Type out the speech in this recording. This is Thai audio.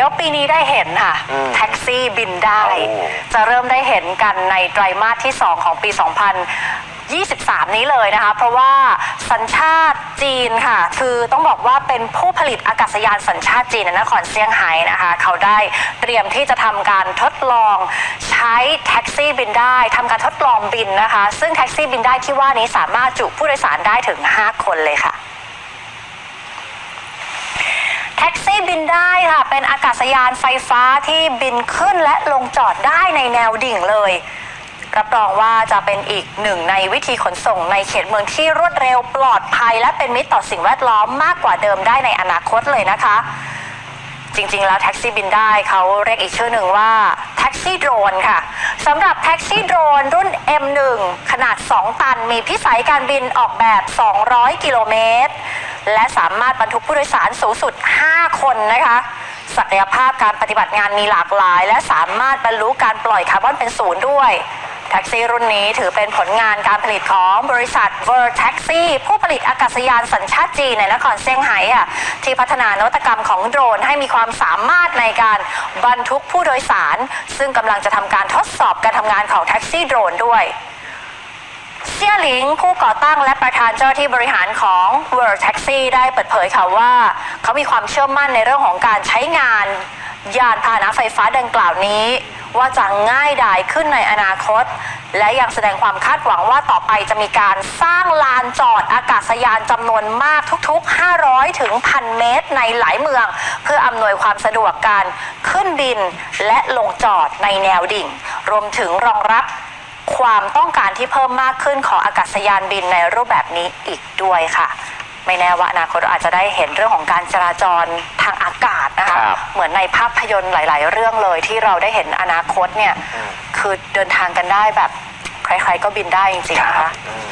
ดี๋ยวปีนี้ได้เห็นค่ะ อืมแท็กซี่บินได้ โอ้ จะเริ่มได้เห็นกันในไตรมาสที่ 2 ของปี 2023 นี้เลยนะคะ เพราะว่าสัญชาติจีนค่ะ คือต้องบอกว่าเป็นผู้ผลิตอากาศยานสัญชาติจีนในนครเซี่ยงไฮ้นะคะ เขาได้เตรียมที่จะทำการทดลองใช้แท็กซี่บินได้ทำการทดลองบินนะคะ ซึ่งแท็กซี่บินได้ที่ว่านี้สามารถจุผู้โดยสารได้ถึง 5 คนเลยค่ะ แท็กซี่บินได้ค่ะ เป็นอากาศยานไฟฟ้าที่บินขึ้นและลงจอดได้ในแนวดิ่งเลยรับรองว่าจะเป็นอีกหนึ่งในวิธีขนส่งในเขตเมืองที่รวดเร็วปลอดภัย และเป็นมิตรต่อสิ่งแวดล้อมมากกว่าเดิมได้ในอนาคตเลยนะคะ จริงๆ แล้วแท็กซี่บินได้เขาเรียกอีกชื่อหนึ่งว่าแท็กซี่โดรนค่ะสำหรับแท็กซี่โดรนรุ่น M1 ขนาด 2 ตัน มีพิสัยการบินออกแบบ 200 กิโลเมตร และสามารถบรรทุกผู้โดยสารสูงสุด 5 คนนะคะศักยภาพการปฏิบัติงานมีหลากหลาย และสามารถบรรลุการปล่อยคาร์บอนเป็นศูนย์ด้วยแท็กซี่รุ่นนี้ถือเป็นผลงานการผลิตของบริษัท World Taxi ผู้ผลิตอากาศยานสัญชาติจีนในนครเซี่ยงไฮ้อะที่พัฒนานวัตกรรมของโดรนให้มีความสามารถในการบรรทุกผู้โดยสาร ซึ่งกำลังจะทำการทดสอบการทำงานของแท็กซี่โดรนด้วย เซี่ยหลิงผู้ก่อตั้งและประธานเจ้าที่บริหารของ World Taxi ได้เปิดเผยค่ะว่า เขามีความเชื่อมั่นในเรื่องของการใช้งาน ยานพาหนะไฟฟ้าดังกล่าวนี้ ว่าจะง่ายดายขึ้นในอนาคต และยังแสดงความคาดหวังว่าต่อไปจะมีการสร้างลานจอดอากาศยานจำนวนมากทุกๆ 500 ถึงพันเมตรในหลายเมือง เพื่ออำนวยความสะดวกการขึ้นบินและลงจอดในแนวดิ่ง รวมถึงรองรับ ความต้องการที่เพิ่มมากขึ้นของอากาศยานบินในรูปแบบนี้อีกด้วยค่ะ ไม่แน่ว่าอนาคตเราอาจจะได้เห็นเรื่องของการจราจรทางอากาศนะคะ ครับ เหมือนในภาพยนตร์หลาย ๆ เรื่องเลยที่เราได้เห็นอนาคตเนี่ยคือเดินทางกันได้แบบใครๆก็บินได้จริงๆนะคะ อืม